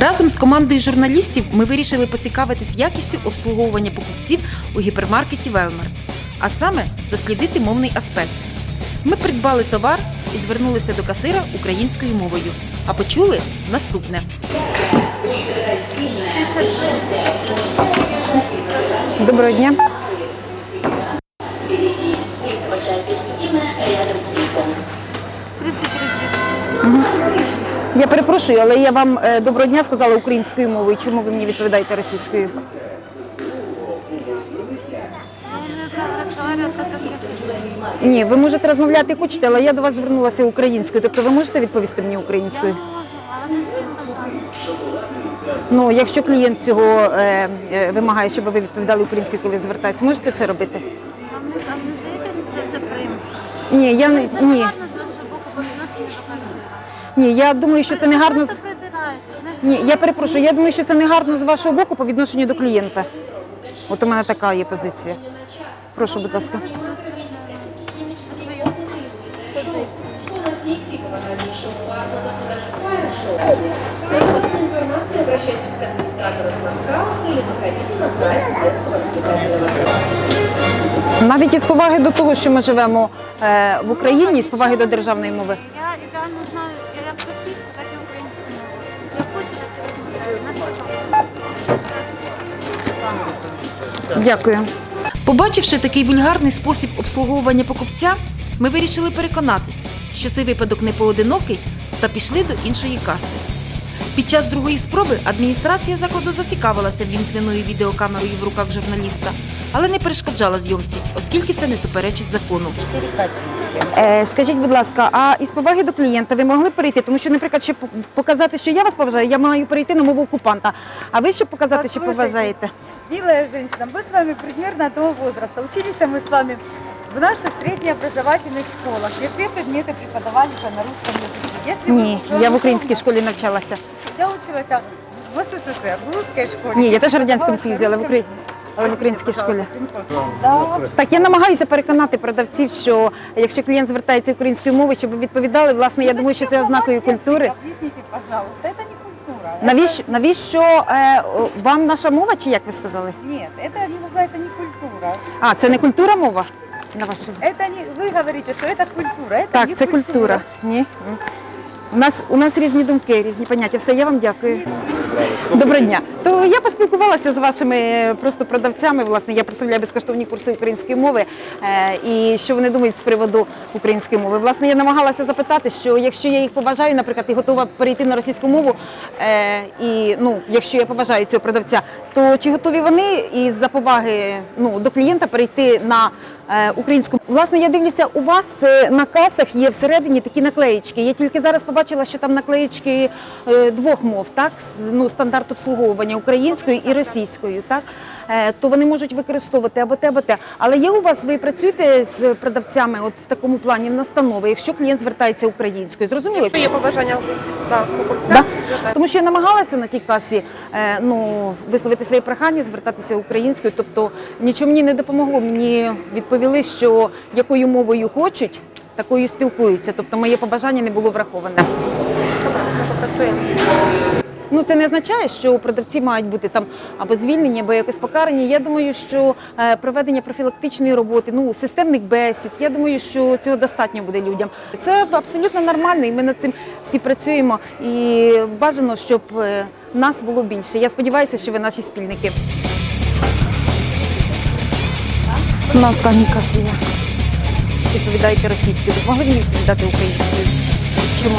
Разом з командою журналістів ми вирішили поцікавитись якістю обслуговування покупців у гіпермаркеті Велмарт, а саме дослідити мовний аспект. Ми придбали товар і звернулися до касира українською мовою. А почули наступне. Доброго дня. Рядом телефоном. 33 Я перепрошую, але я вам е, доброго дня сказала українською мовою. Чому ви мені відповідаєте російською? Ні, ви можете розмовляти як хочете, але я до вас звернулася українською. Тобто ви можете відповісти мені українською? Ну, якщо клієнт цього е, е, вимагає, щоб ви відповідали українською, коли звертаюся, можете це робити? Вам не, здається, що це вже примха? Ні, я не- ні. Ні, я думаю, що це не гарно. з- Ні, я перепрошую. Я думаю, що це не гарно з вашого боку по відношенню до клієнта. От у мене така є позиція. Прошу, будь ласка. Ви ж розписали свою позицію. информации обращайтесь к администратору смарт-хауса или заходите на сайт детского развлекательного центра. Навіть із поваги до того, що ми живемо е, в Україні, з поваги до державної мови. Я ідеально знаю Дякую. Побачивши такий вульгарний спосіб обслуговування покупця, ми вирішили переконатись, що цей випадок не поодинокий, та пішли до іншої каси. Під час другої спроби адміністрація закладу зацікавилася вімкненою відеокамерою в руках журналіста, але не перешкоджала зйомці, оскільки це не суперечить закону. Е, скажіть, будь ласка, а із поваги до клієнта ви могли перейти? Тому що, наприклад, щоб показати, що я вас поважаю, я маю перейти на мову окупанта. А ви щоб показати, що Послушайте, поважаєте? Милая женщина, мы с вами примерно одного возраста. Учились мы с вами в наших среднеобразовательных школах, где все предметы преподавались на русском языке. Если вы Ні, уже я в українській удобно- школі навчалася. Я училась в СССР, в русской школе. Ні, я теж в радянському Преподавалась союзі, але в на Украї- русском але в языке. українській школі. Да. Так, я намагаюся переконати продавців, що якщо клієнт звертається українською мовою, щоб ви відповідали, власне, я думаю, що це ознакою культури. Объясните, пожалуйста, это не культура. Навіщо, навіщо е, о, вам наша мова, чи як ви сказали? Нет, это не называется не культура. А, це не культура мова? На вашу? Это не, вы говорите, что это культура. Это Так, не це культура. Ні. М. У нас у нас різні думки, різні поняття. Все, я вам дякую. Доброго дня. То я поспілкувалася з вашими е, просто продавцями. Власне, я представляю безкоштовні курси української мови. Е, і що вони думають з приводу української мови. Власне, я намагалася запитати, що якщо я їх поважаю, наприклад, і готова перейти на російську мову, е, і ну, якщо я поважаю цього продавця, то чи готові вони із за поваги ну, до клієнта перейти на українську. Власне, я дивлюся, у вас е, на касах є всередині такі наклеїчки. Я тільки зараз побачила, що там наклеїчки е, двох мов, так? Ну, стандарт обслуговування українською і російською, так? Е, То вони можуть використовувати або те, або те. Але є у вас, ви працюєте з продавцями от в такому плані настанови, якщо клієнт звертається українською. Зрозуміло? Є побажання так, покупця. Да? Тому що я намагалася на тій касі е, ну, висловити своє прохання, звертатися українською. Тобто нічого мені не допомогло. Мені відповіли, що якою мовою хочуть, такою спілкуються. Тобто моє побажання не було враховане. Ну це не означає, що продавці мають бути там або звільнені, або якось покарані. Я думаю, що е, проведення профілактичної роботи, ну системних бесід, я думаю, що цього достатньо буде людям. Це абсолютно нормально, і ми над цим всі працюємо. І бажано, щоб е, нас було більше. Я сподіваюся, що ви наші спільники. На останній касі Відповідайте російською. Могли мені відповідати українською? Чому?